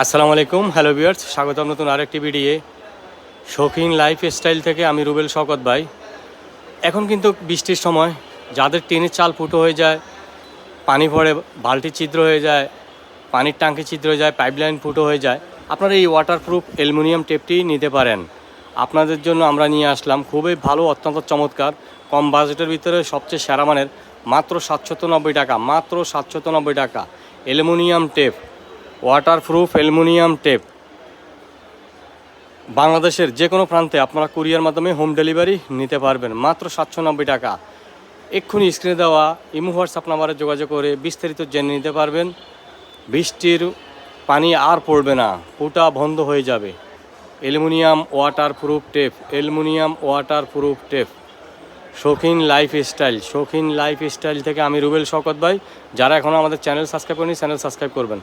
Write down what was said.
আসসালামু আলাইকুম, হ্যালো বিয়ার্স স্বাগতম নতুন আরেকটি ভিডিও শৌখিন লাইফ স্টাইল থেকে আমি রুবেল শকত ভাই। এখন কিন্তু বৃষ্টির সময় যাদের টিনের চাল ফুটো হয়ে যায়, পানি পড়ে, বালতি ছিদ্র হয়ে যায়, পানির ট্যাঙ্কি ছিদ্র হয়ে যায় পাইপলাইন ফুটো হয়ে যায়, আপনারা এই ওয়াটারপ্রুফ অ্যালুমিনিয়াম টেপটি নিতে পারেন। আপনাদের জন্য আমরা নিয়ে আসলাম খুবই ভালো, অত্যন্ত চমৎকার, কম বাজেটের ভিতরে সবচেয়ে সেরা মানের মাত্র সাতশত টাকা, মাত্র সাতশত টাকা aluminium tape waterproof aluminium tape বাংলাদেশের যে কোনো প্রান্তে আপনারা কুরিয়ার মাধ্যমে হোম ডেলিভারি নিতে পারবেন। মাত্র সাতশো নব্বই টাকা। এক্ষুনি স্ক্রিনে দেওয়া ইমো হোয়াটসঅ্যাপ নাম্বারে যোগাযোগ করে বিস্তারিত জেনে নিতে পারবেন। বৃষ্টির পানি আর পড়বে না ফুটা বন্ধ হয়ে যাবে। Aluminium waterproof tape aluminium waterproof tape শৌখিন লাইফ স্টাইল শৌখিন লাইফ স্টাইল থেকে আমি রুবেল শকত ভাই। যারা এখনও আমাদের চ্যানেল সাবস্ক্রাইব করেনি চ্যানেল সাবস্ক্রাইব করবেন।